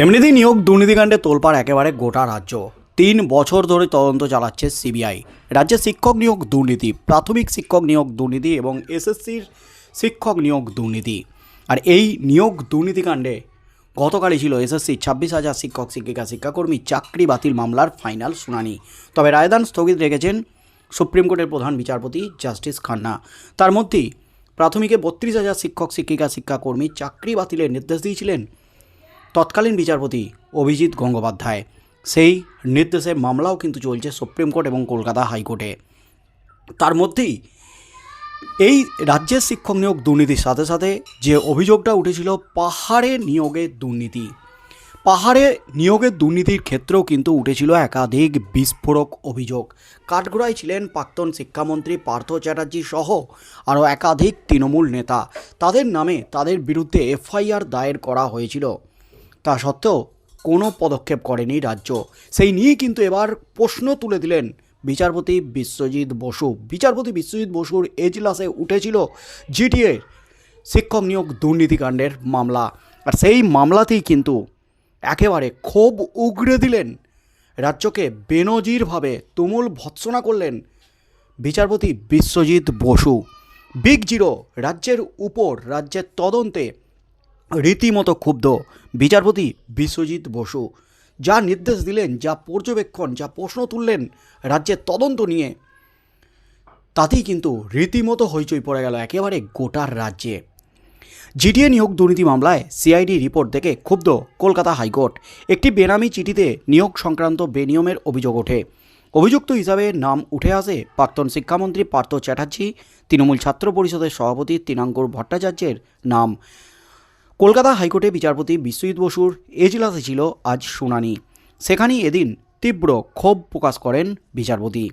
এমনিতেই নিয়োগ দুর্নীতিকাণ্ডে তোলপাড় একেবারে গোটা রাজ্য। তিন বছর ধরে তদন্ত চালাচ্ছে সিবিআই। রাজ্যে শিক্ষক নিয়োগ দুর্নীতি, প্রাথমিক শিক্ষক নিয়োগ দুর্নীতি এবং এসএসসির শিক্ষক নিয়োগ দুর্নীতি। আর এই নিয়োগ দুর্নীতিকাণ্ডে গতকালই ছিল এসএসসি ছাব্বিশ হাজার শিক্ষক, শিক্ষিকা, শিক্ষাকর্মী চাকরি বাতিল মামলার ফাইনাল শুনানি। তবে রায়দান স্থগিত রেখেছেন সুপ্রিম কোর্টের প্রধান বিচারপতি জাস্টিস খান্না। তার মধ্যেই প্রাথমিকে বত্রিশ হাজার শিক্ষক, শিক্ষিকা, শিক্ষাকর্মী চাকরি বাতিলের নির্দেশ দিয়েছিলেন তৎকালীন বিচারপতি অভিজিৎ গঙ্গোপাধ্যায়। সেই নির্দেশের মামলাও কিন্তু চলছে সুপ্রিম কোর্ট এবং কলকাতা হাইকোর্টে। তার মধ্যেই এই রাজ্যের শিক্ষক নিয়োগ দুর্নীতির সাথে সাথে যে অভিযোগটা উঠেছিল পাহাড়ে নিয়োগের দুর্নীতি। পাহাড়ে নিয়োগের দুর্নীতির ক্ষেত্রেও কিন্তু উঠেছিল একাধিক বিস্ফোরক অভিযোগ। কাঠগড়ায় ছিলেন প্রাক্তন শিক্ষামন্ত্রী পার্থ চ্যাটার্জি সহ আরও একাধিক তৃণমূল নেতা। তাদের নামে তাদের বিরুদ্ধে এফআইআর দায়ের করা হয়েছিল। তা সত্ত্বেও কোনো পদক্ষেপ করেনি রাজ্য। সেই নিয়ে কিন্তু এবার প্রশ্ন তুলে দিলেন বিচারপতি বিশ্বজিৎ বসু। বিচারপতি বিশ্বজিৎ বসুর এজলাসে উঠেছিল জিটিএ শিক্ষক নিয়োগ দুর্নীতিকাণ্ডের মামলা। আর সেই মামলাতেই কিন্তু একেবারে ক্ষোভ উগড়ে দিলেন রাজ্যকে বেনজিরভাবে তুমুল ভৎসনা করলেন বিচারপতি বিশ্বজিৎ বসু। বিগ জিরো রাজ্যের উপর রাজ্যের তদন্তে রীতিমতো ক্ষুব্ধ। বিচারপতি বিশ্বজিৎ বসু, যা নির্দেশ দিলেন, যা পর্যবেক্ষণ, যা প্রশ্ন তুললেন রাজ্যের তদন্ত নিয়ে। তাতেই কিন্তু রীতিমতো হইচই পড়ে গেল একেবারে গোটার রাজ্যে। জিডিএ নিয়োগ দুর্নীতি মামলায় সিআইডি রিপোর্ট দেখে ক্ষুব্ধ কলকাতা হাইকোর্ট। একটি বেনামি চিঠিতে নিয়োগ সংক্রান্ত বেনিয়মের অভিযোগ ওঠে। অভিযুক্ত হিসাবে নাম উঠে আসে প্রাক্তন শিক্ষামন্ত্রী পার্থ চ্যাটার্জি, তৃণমূল ছাত্র পরিষদের সভাপতি তিনাঙ্কুর ভট্টাচার্যের নাম। কলকাতা হাইকোর্টে বিচারপতি বিশ্বজিৎ বসুর এজলাসে ছিল আজ শুনানি। সেখানেই এদিন তীব্র ক্ষোভ প্রকাশ করেন বিচারপতি।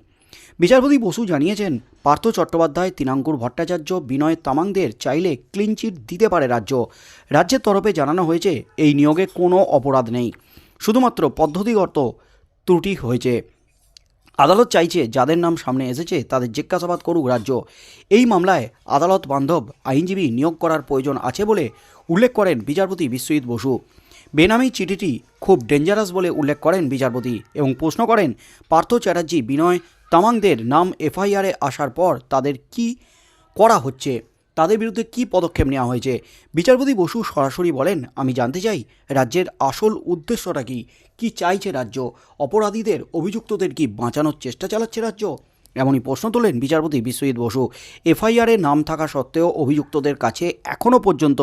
বিচারপতি বসু জানিয়েছেন, পার্থ চট্টোপাধ্যায়, তিনাঙ্কুর ভট্টাচার্য, বিনয় তামাংদের চাইলে ক্লিনচিট দিতে পারে রাজ্য। রাজ্যের তরফে জানানো হয়েছে, এই নিয়োগে কোনো অপরাধ নেই। শুধুমাত্র পদ্ধতিগত ত্রুটি হয়েছে। আদালত চাইছে যাদের নাম সামনে এসেছে তাদের জিজ্ঞাসাবাদ করুক রাজ্য। এই মামলায় আদালত বান্ধব আইনজীবী নিয়োগ করার প্রয়োজন আছে বলে উল্লেখ করেন বিচারপতি বিশ্বজিৎ বসু। বেনামি চিঠিটি খুব ডেঞ্জারাস বলে উল্লেখ করেন বিচারপতি এবং প্রশ্ন করেন, পার্থ চ্যাটার্জি বিনয় তামাংদের নাম এফআইআরে আসার পর তাদের কি করা হচ্ছে? তাদের বিরুদ্ধে কী পদক্ষেপ নেওয়া হয়েছে? বিচারপতি বসু সরাসরি বলেন, আমি জানতে চাই, রাজ্যের আসল উদ্দেশ্যটা কি? কি চাইছে রাজ্য? অপরাধীদের, অভিযুক্তদের কি বাঁচানোর চেষ্টা চালাচ্ছে রাজ্য? এমনই প্রশ্ন তোলেন বিচারপতি বিশ্বজিৎ বসু। এফআইআরে নাম থাকা সত্ত্বেও অভিযুক্তদের কাছে এখনও পর্যন্ত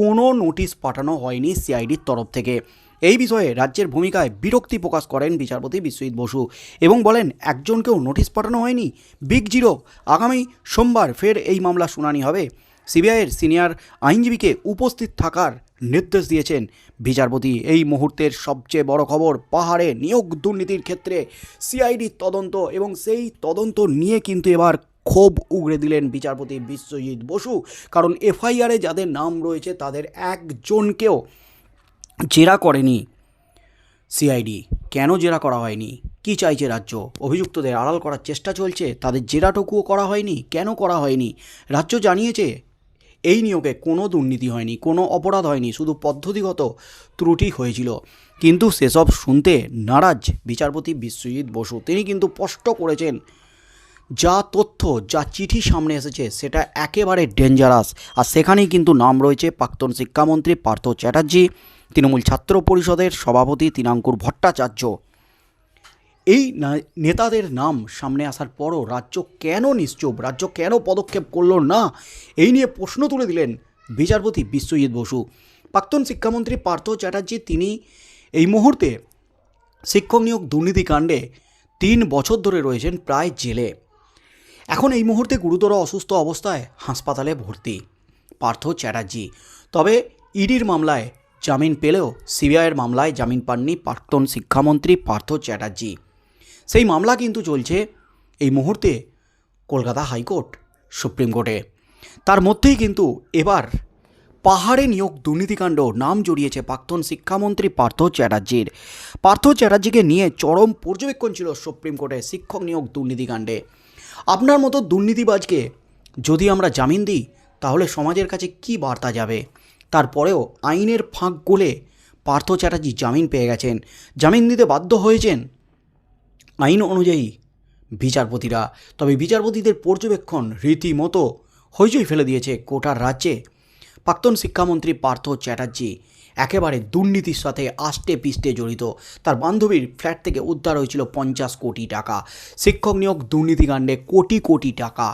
কোনো নোটিশ পাঠানো হয়নি সিআইডির তরফ থেকে। এই বিষয়ে রাজ্যের ভূমিকায় বিরক্তি প্রকাশ করেন বিচারপতি বিশ্বজিৎ বসু এবং বলেন, একজনকেও নোটিশ পাঠানো হয়নি। বিগ জিরো, আগামী সোমবার ফের এই মামলা শুনানি হবে। সিবিআইয়ের সিনিয়র আইনজীবীকে উপস্থিত থাকার নির্দেশ দিয়েছেন বিচারপতি। এই মুহূর্তের সবচেয়ে বড় খবর, পাহাড়ে নিয়োগ দুর্নীতির ক্ষেত্রে সিআইডির তদন্ত এবং সেই তদন্ত নিয়ে কিন্তু এবার ক্ষোভ উগড়ে দিলেন বিচারপতি বিশ্বজিৎ বসু। কারণ এফআইআরে যাদের নাম রয়েছে, তাদের একজনকেও জেরা করেনি সিআইডি। কেন জেরা করা হয়নি? কি চাইছে রাজ্য? অভিযুক্তদের আড়াল করার চেষ্টা চলছে, তাদের জেরাটুকুও করা হয়নি, কেন করা হয়নি? রাজ্য জানিয়েছে, এই নিয়োগে কোনো দুর্নীতি হয়নি, কোনো অপরাধ হয়নি, শুধু পদ্ধতিগত ত্রুটি হয়েছিল। কিন্তু সেসব শুনতে নারাজ বিচারপতি বিশ্বজিৎ বসু। তিনি কিন্তু স্পষ্ট করেছেন যা তথ্য, যা চিঠি সামনে এসেছে, সেটা একেবারে ডেঞ্জারাস আর সেখানেই কিন্তু নাম রয়েছে প্রাক্তন শিক্ষামন্ত্রী পার্থ চ্যাটার্জি, তৃণমূল ছাত্র পরিষদের সভাপতি তিনাঙ্কুর ভট্টাচার্য। এই নেতাদের নাম সামনে আসার পরও রাজ্য কেন নিশ্চুপ, রাজ্য কেন পদক্ষেপ করল না? এই নিয়ে প্রশ্ন তুলে দিলেন বিচারপতি বিশ্বজিৎ বসু। প্রাক্তন শিক্ষামন্ত্রী পার্থ চ্যাটার্জি, তিনি এই মুহূর্তে শিক্ষক নিয়োগ দুর্নীতিকাণ্ডে তিন বছর ধরে রয়েছেন প্রায় জেলে। এখন এই মুহূর্তে গুরুতর অসুস্থ অবস্থায় হাসপাতালে ভর্তি। পার্থ চ্যাটার্জি। তবে ইডির মামলায় জামিন পেলেও সিবিআইয়ের মামলায় জামিন পাননি প্রাক্তন শিক্ষামন্ত্রী পার্থ চ্যাটার্জি। সেই মামলা কিন্তু চলছে এই মুহূর্তে কলকাতা হাইকোর্ট সুপ্রিম কোর্টে। তার মধ্যেই কিন্তু এবার পাহাড়ে নিয়োগ দুর্নীতিকাণ্ড নাম জড়িয়েছে প্রাক্তন শিক্ষামন্ত্রী পার্থ চ্যাটার্জির। পার্থ চ্যাটার্জিকে নিয়ে চরম পর্যবেক্ষণ ছিল সুপ্রিম কোর্টে শিক্ষক নিয়োগ দুর্নীতিকাণ্ডে। আপনার মতো দুর্নীতিবাজকে যদি আমরা জামিন দিই, তাহলে সমাজের কাছে কি বার্তা যাবে? তারপরেও আইনের ফাঁক গোলে পার্থ চ্যাটার্জি জামিন পেয়ে গেছেন। জামিন দিতে বাধ্য হয়েছেন আইন অনুযায়ী বিচারপতিরা। তবে বিচারপতিদের পর্যবেক্ষণ রীতিমতো হইচই ফেলে দিয়েছে কোটার রাজ্যে। প্রাক্তন শিক্ষামন্ত্রী পার্থ চ্যাটার্জি একেবারে দুর্নীতির সাথে আষ্টে পিষ্টে জড়িত। তার বান্ধবীর ফ্ল্যাট থেকে উদ্ধার হয়েছিল পঞ্চাশ কোটি টাকা। শিক্ষক নিয়োগ দুর্নীতিকাণ্ডে কোটি কোটি টাকা।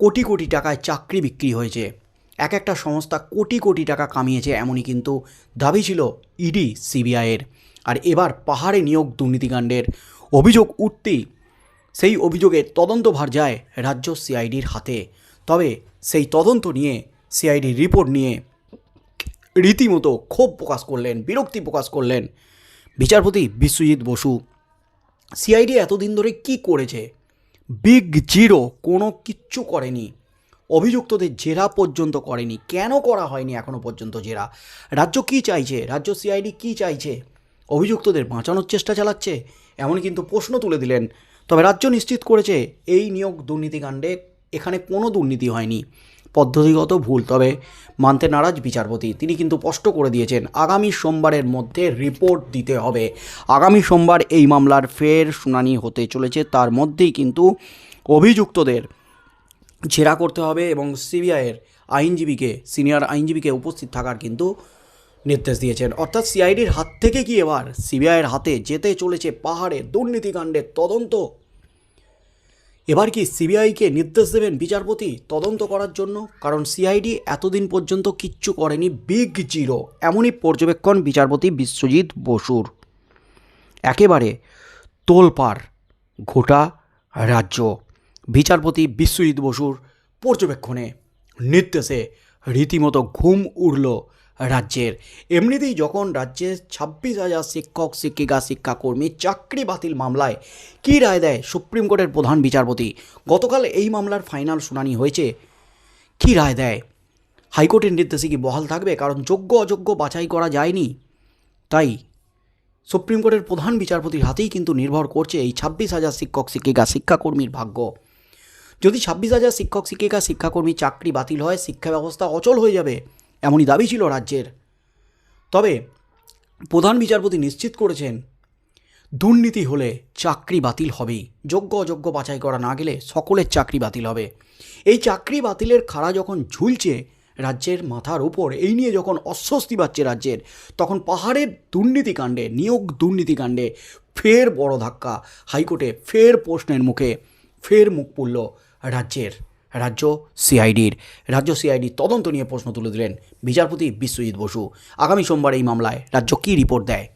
কোটি কোটি টাকায় চাকরি বিক্রি হয়েছে। এক একটা সংস্থা কোটি কোটি টাকা কামিয়েছে এমনই কিন্তু দাবি ছিল ইডি সিবিআইয়ের আর এবার পাহাড়ে নিয়োগ দুর্নীতিকাণ্ডের অভিযোগ উঠতেই সেই অভিযোগের তদন্তভার যায় রাজ্য সিআইডির হাতে। তবে সেই তদন্ত নিয়ে সিআইডির রিপোর্ট নিয়ে রীতিমতো ক্ষোভ প্রকাশ করলেন, বিরক্তি প্রকাশ করলেন বিচারপতি বিশ্বজিৎ বসু। সিআইডি এতদিন ধরে কি করেছে? বিগ জিরো কোনো কিচ্ছু করেনি। অভিযুক্তদের জেরা পর্যন্ত করেনি। কেন করা হয়নি এখনও পর্যন্ত জেরা? রাজ্য কি চাইছে? রাজ্য সিআইডি কি চাইছে? অভিযুক্তদের বাঁচানোর চেষ্টা চালাচ্ছে? এমন কিন্তু প্রশ্ন তুলে দিলেন। তবে রাজ্য নিশ্চিত করেছে, এই নিয়োগ দুর্নীতিকাণ্ডে এখানে কোনো দুর্নীতি হয়নি। পদ্ধতিগত ভুল, তবে মানতে নারাজ বিচারপতি। তিনি কিন্তু স্পষ্ট করে দিয়েছেন, আগামী সোমবারের মধ্যে রিপোর্ট দিতে হবে। আগামী সোমবার এই মামলার ফের শুনানি হতে চলেছে, তার মধ্যেই কিন্তু অভিযুক্তদের জেরা করতে হবে এবং সিবিআইয়ের আইনজীবীকে, সিনিয়র আইনজীবীকে উপস্থিত থাকার কিন্তু নির্দেশ দিয়েছেন। অর্থাৎ সিআইডির হাত থেকে কি এবার সিবিআইয়ের হাতে যেতে চলেছে পাহাড়ে দুর্নীতিকাণ্ডের তদন্ত? এবার কি সিবিআইকে নির্দেশ দেবেন বিচারপতি তদন্ত করার জন্য? কারণ সিআইডি এতদিন পর্যন্ত কিচ্ছু করেনি বিগ জিরো এমনই পর্যবেক্ষণ বিচারপতি বিশ্বজিৎ বসুর। একেবারে তোলপাড় গোটা রাজ্য। বিচারপতি বিশ্বজিৎ বসুর পর্যবেক্ষণে নির্দেশে রীতিমতো ঘুম উড়ল রাজ্যের। এমনিতেই যখন রাজ্যে ছাব্বিশ হাজার শিক্ষক, শিক্ষিকা, শিক্ষাকর্মী চাকরি বাতিল মামলায় কী রায় দেয় সুপ্রিম কোর্টের প্রধান বিচারপতি? গতকাল এই মামলার ফাইনাল শুনানি হয়েছে। কী রায় দেয়? হাইকোর্টের নির্দেশে কি বহাল থাকবে? কারণ যোগ্য, অযোগ্য বাছাই করা যায়নি। তাই সুপ্রিম কোর্টের প্রধান বিচারপতির হাতেই কিন্তু নির্ভর করছে এই ছাব্বিশ হাজার শিক্ষক, শিক্ষিকা, শিক্ষাকর্মীর ভাগ্য। যদি ছাব্বিশ হাজার শিক্ষক, শিক্ষিকা, শিক্ষাকর্মী চাকরি বাতিল হয়, শিক্ষা ব্যবস্থা অচল হয়ে যাবে। এমনই দাবি ছিল রাজ্যের। তবে প্রধান বিচারপতি নিশ্চিত করেছেন, দুর্নীতি হলে চাকরি বাতিল হবেই। যোগ্য অযোগ্য বাছাই করা না গেলে সকলের চাকরি বাতিল হবে। এই চাকরি বাতিলের খাড়া যখন ঝুলছে রাজ্যের মাথার উপর, এই নিয়ে যখন অস্বস্তি পাচ্ছে রাজ্যের, তখন পাহাড়ের দুর্নীতিকাণ্ডে নিয়োগ দুর্নীতিকাণ্ডে ফের বড় ধাক্কা। হাইকোর্টে ফের প্রশ্নের মুখে, ফের মুখ পড়ল রাজ্যের। রাজ্য সিআইডির। রাজ্য সিআইডি তদন্ত নিয়ে প্রশ্ন তুলে দিলেন বিচারপতি বিশ্বজিৎ বসু। আগামী সোমবার এই মামলায় রাজ্য কী রিপোর্ট দেয়?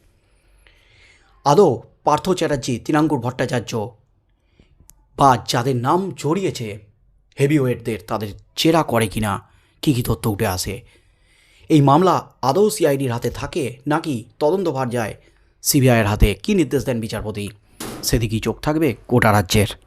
আদৌ পার্থ চ্যাটার্জি তৃণাঙ্কুর ভট্টাচার্য বা যাদের নাম জড়িয়েছে হেভিওয়েটদের, তাদের চেরা করে কিনা? কী কী তথ্য উঠে আসে? এই মামলা আদৌ সিআইডির হাতে থাকে নাকি তদন্তভার যায় সিবিআইয়ের হাতে? কী নির্দেশ দেন বিচারপতি? সেদিকেই চোখ থাকবে গোটা রাজ্যের।